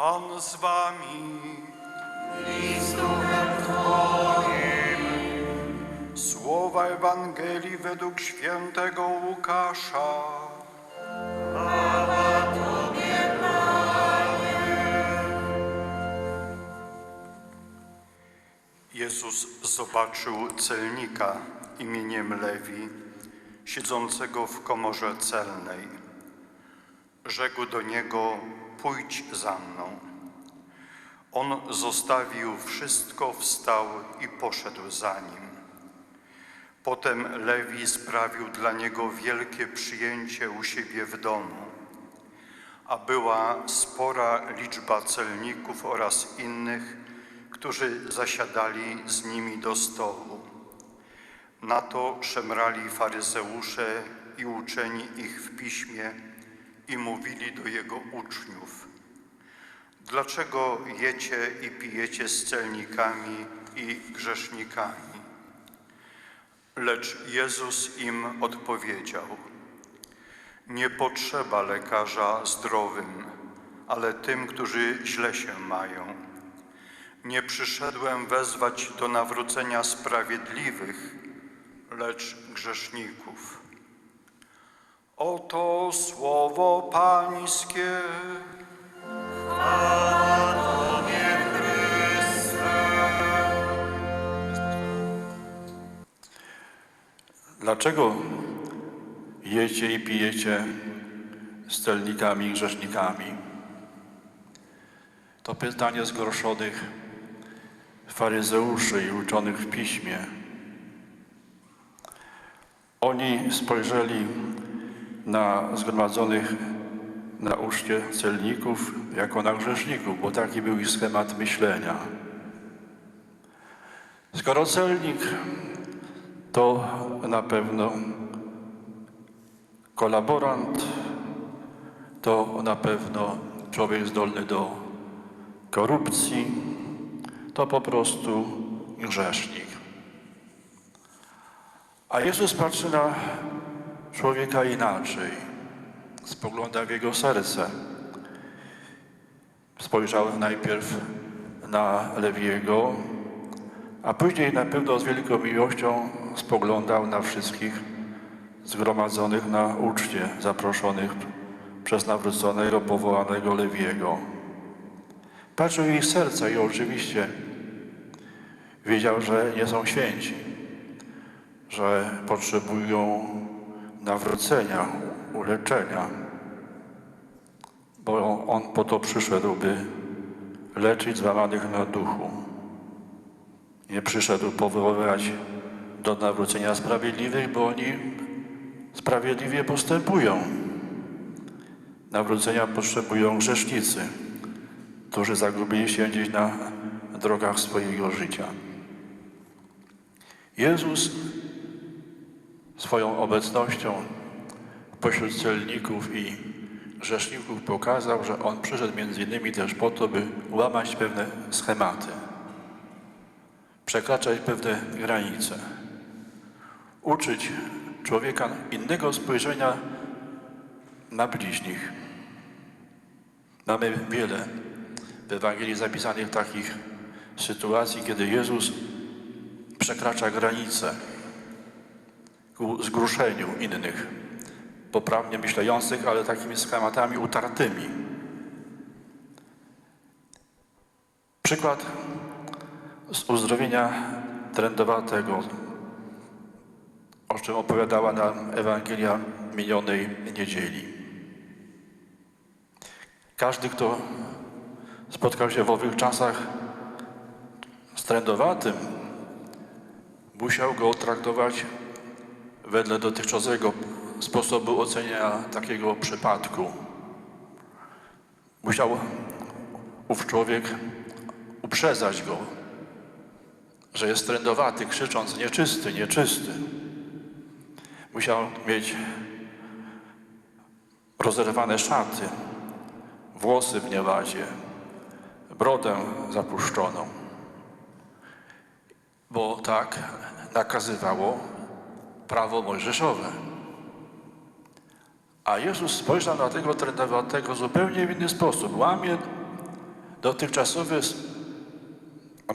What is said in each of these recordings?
Pan z wami. Słowa Ewangelii według świętego Łukasza. Jezus zobaczył celnika imieniem Lewi, siedzącego w komorze celnej. Rzekł do niego: Pójdź za mną. On zostawił wszystko, wstał i poszedł za nim. Potem Lewi sprawił dla niego wielkie przyjęcie u siebie w domu, a była spora liczba celników oraz innych, którzy zasiadali z nimi do stołu. Na to szemrali faryzeusze i uczeni ich w piśmie i mówili do jego uczniów: Dlaczego jecie i pijecie z celnikami i grzesznikami? Lecz Jezus im odpowiedział: Nie potrzeba lekarza zdrowym, ale tym, którzy źle się mają. Nie przyszedłem wezwać do nawrócenia sprawiedliwych, lecz grzeszników. Oto słowo Pańskie. Dlaczego jecie i pijecie z celnikami i grzesznikami? To pytanie zgorszonych faryzeuszy i uczonych w piśmie. Oni spojrzeli na zgromadzonych na uczcie celników jako na grzeszników, bo taki był ich schemat myślenia. Skoro celnik to na pewno kolaborant, to na pewno człowiek zdolny do korupcji, to po prostu grzesznik. A Jezus patrzy na człowieka inaczej, spogląda w jego serce. Spojrzał najpierw na Lewiego, a później na pewno z wielką miłością spoglądał na wszystkich zgromadzonych na uczcie, zaproszonych przez nawróconego, powołanego Lewiego. Patrzył ich serca i oczywiście wiedział, że nie są święci, że potrzebują nawrócenia, uleczenia, bo on po to przyszedł, by leczyć złamanych na duchu. Nie przyszedł powoływać do nawrócenia sprawiedliwych, bo oni sprawiedliwie postępują. Nawrócenia potrzebują grzesznicy, którzy zagubili się gdzieś na drogach swojego życia. Jezus swoją obecnością pośród celników i grzeszników pokazał, że On przyszedł między innymi też po to, by łamać pewne schematy przekraczać pewne granice, uczyć człowieka innego spojrzenia na bliźnich. Mamy wiele w Ewangelii zapisanych takich sytuacji, kiedy Jezus przekracza granice ku zgruszeniu innych, poprawnie myślących, ale takimi schematami utartymi. Przykład z uzdrowienia trędowatego, o czym opowiadała nam Ewangelia minionej niedzieli. Każdy, kto spotkał się w owych czasach z trędowatym, musiał go traktować wedle dotychczasowego sposobu oceniania takiego przypadku. Musiał ów człowiek uprzedzać go, że jest trędowaty, krzycząc nieczysty, nieczysty. Musiał mieć rozerwane szaty, włosy w nieładzie, brodę zapuszczoną, bo tak nakazywało prawo mojżeszowe. A Jezus spojrzał na tego trędowatego zupełnie w inny sposób. Łamie dotychczasowy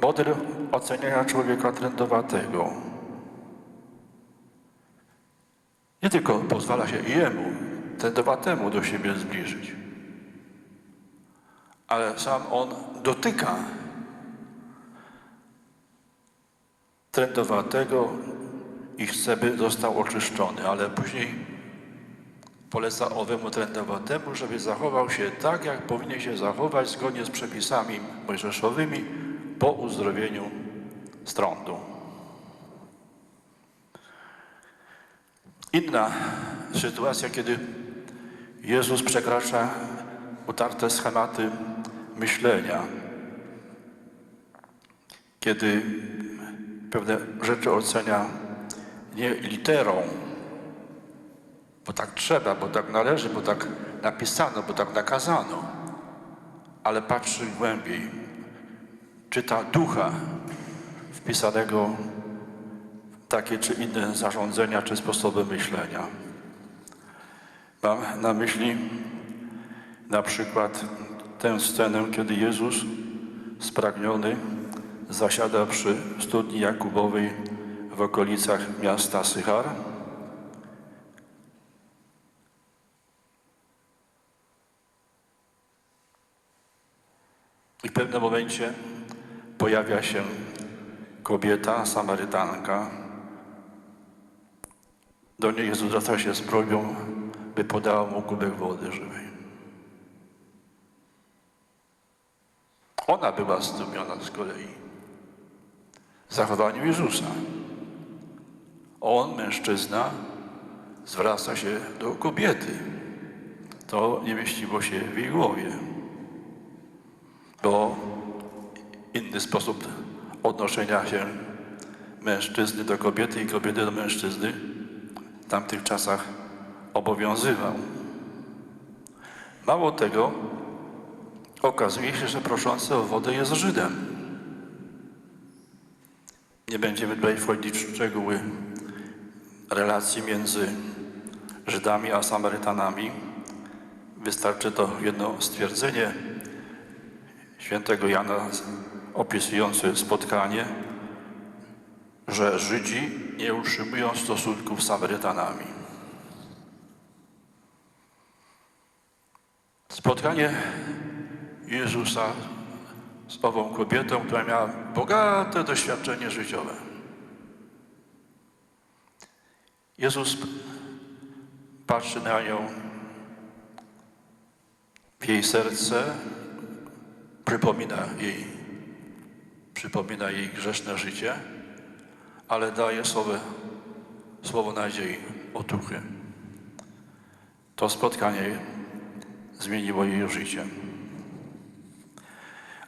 model oceniania człowieka trendowatego nie tylko pozwala się jemu, trendowatemu do siebie zbliżyć, ale sam on dotyka trendowatego i chce, by został oczyszczony, ale później poleca owemu trendowatemu, żeby zachował się tak, jak powinien się zachować zgodnie z przepisami mojżeszowymi po uzdrowieniu z trądu. Inna sytuacja, kiedy Jezus przekracza utarte schematy myślenia, kiedy pewne rzeczy ocenia nie literą, bo tak trzeba, bo tak należy, bo tak napisano, bo tak nakazano, ale patrzy głębiej, czyta ducha wpisanego w takie czy inne zarządzenia czy sposoby myślenia. Mam na myśli na przykład tę scenę, kiedy Jezus spragniony zasiada przy studni Jakubowej w okolicach miasta Sychar. I w pewnym momencie pojawia się kobieta, Samarytanka. Do niej Jezus zwraca się z prośbą, by podała mu kubek wody żywej. Ona była zdumiona z kolei zachowaniem Jezusa. On, mężczyzna, zwraca się do kobiety. To nie mieściło się w jej głowie, bo inny sposób odnoszenia się mężczyzny do kobiety i kobiety do mężczyzny w tamtych czasach obowiązywał. Mało tego, okazuje się, że proszący o wodę jest Żydem. Nie będziemy tutaj wchodzić w szczegóły relacji między Żydami a Samarytanami. Wystarczy to jedno stwierdzenie świętego Jana opisujące spotkanie, że Żydzi nie utrzymują stosunków z Samarytanami. Spotkanie Jezusa z ową kobietą, która miała bogate doświadczenie życiowe. Jezus patrzy na nią w jej serce, przypomina jej, przypomina jej grzeszne życie, ale daje słowo, słowo nadziei, otuchy. To spotkanie zmieniło jej życie.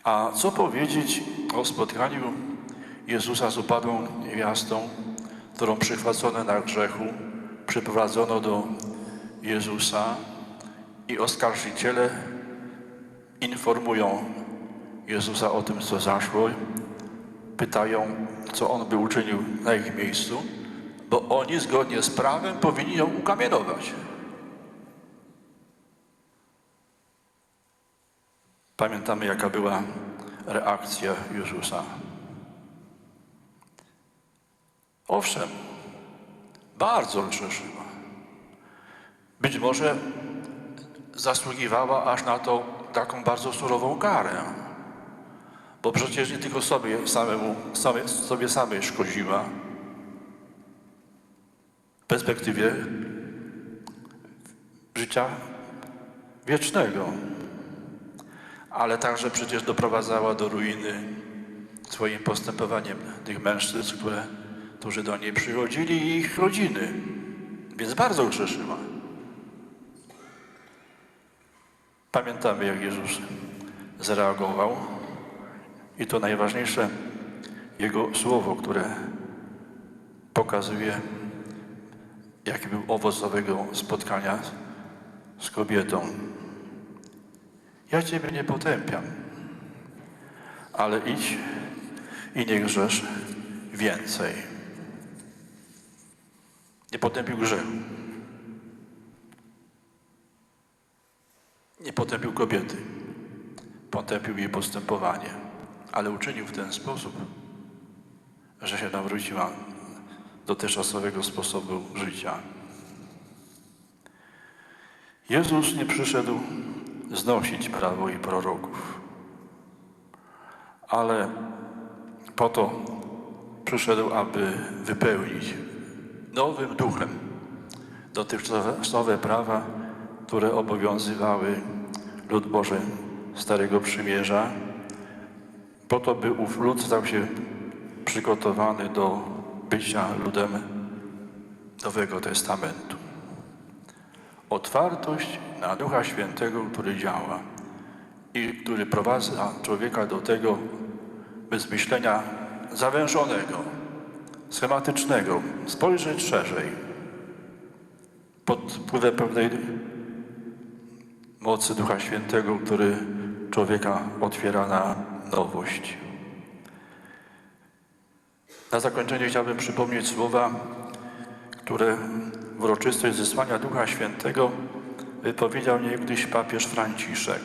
A co powiedzieć o spotkaniu Jezusa z upadłą niewiastą, którą przychwacono na grzechu, przyprowadzono do Jezusa i oskarżyciele informują Jezusa o tym, co zaszło, pytają, co On by uczynił na ich miejscu, bo oni zgodnie z prawem powinni ją ukamienować. Pamiętamy, jaka była reakcja Jezusa. Owszem, bardzo grzeszyła. Być może zasługiwała aż na to taką bardzo surową karę. Bo przecież nie tylko sobie samemu, sobie, sobie samej szkodziła. W perspektywie życia wiecznego ale także przecież doprowadzała do ruiny swoim postępowaniem tych mężczyzn, które, którzy do niej przychodzili i ich rodziny. Więc bardzo grzeszyła. Pamiętamy, jak Jezus zareagował i to najważniejsze Jego słowo, które pokazuje, jaki był owoc owego spotkania z kobietą. Ja Ciebie nie potępiam, ale idź i nie grzesz więcej. Nie potępił grzechu. Nie potępił kobiety. potępił jej postępowanie, ale uczynił w ten sposób, że się nawróciła do dotychczasowego sposobu życia. Jezus nie przyszedł znosić prawo i proroków, ale po to przyszedł, aby wypełnić nowym duchem. Dotychczasowe prawa, które obowiązywały lud Boży Starego Przymierza, po to, by ów lud stał się przygotowany do bycia ludem Nowego Testamentu. Otwartość na Ducha Świętego, który działa i który prowadzi człowieka do tego, by z myślenia zawężonego, schematycznego spojrzeć szerzej, pod wpływem pewnej mocy Ducha Świętego, który człowieka otwiera na nowość. Na zakończenie chciałbym przypomnieć słowa, które w uroczystość zesłania Ducha Świętego wypowiedział niegdyś papież Franciszek.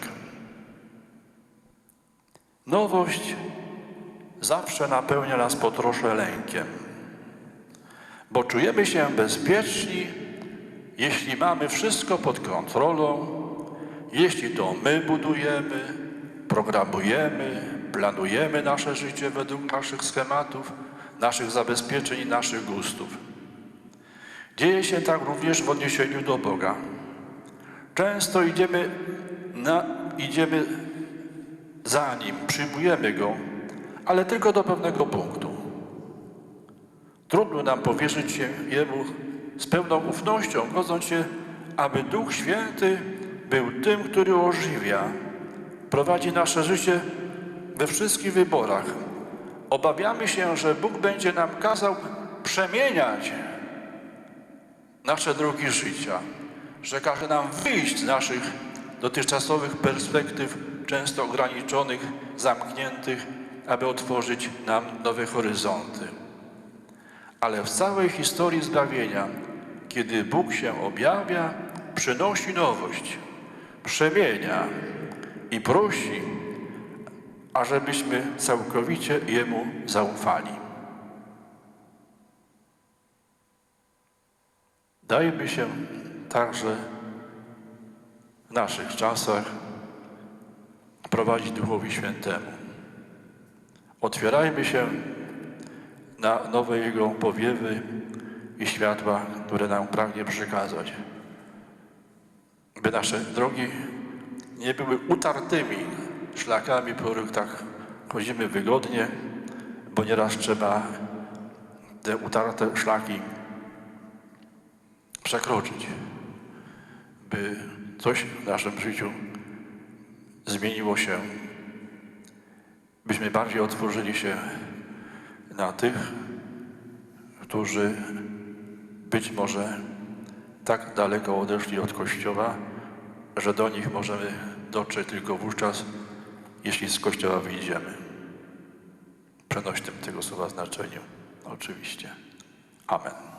Nowość zawsze napełnia nas po trosze lękiem, bo czujemy się bezpieczni, jeśli mamy wszystko pod kontrolą, jeśli to my budujemy, programujemy, planujemy nasze życie według naszych schematów, naszych zabezpieczeń i naszych gustów. Dzieje się tak również w odniesieniu do Boga. Często idziemy, na, idziemy za Nim, przyjmujemy Go, ale tylko do pewnego punktu. Trudno nam powierzyć się Jemu z pełną ufnością, godząc się, aby Duch Święty był tym, który ożywia, prowadzi nasze życie we wszystkich wyborach. Obawiamy się, że Bóg będzie nam kazał przemieniać nasze drogi życia, że każe nam wyjść z naszych dotychczasowych perspektyw, często ograniczonych, zamkniętych, aby otworzyć nam nowe horyzonty. Ale w całej historii zbawienia, kiedy Bóg się objawia, przynosi nowość, przemienia i prosi, ażebyśmy całkowicie Jemu zaufali. Dajmy się także w naszych czasach prowadzić Duchowi Świętemu. Otwierajmy się na nowe Jego powiewy i światła, które nam pragnie przekazać. By nasze drogi nie były utartymi szlakami, po których tak chodzimy wygodnie, bo nieraz trzeba te utarte szlaki przekroczyć, by coś w naszym życiu zmieniło się, byśmy bardziej otworzyli się na tych, którzy być może tak daleko odeszli od Kościoła, że do nich możemy dotrzeć tylko wówczas, jeśli z Kościoła wyjdziemy. Przenośnym tego słowa znaczeniu, oczywiście. Amen.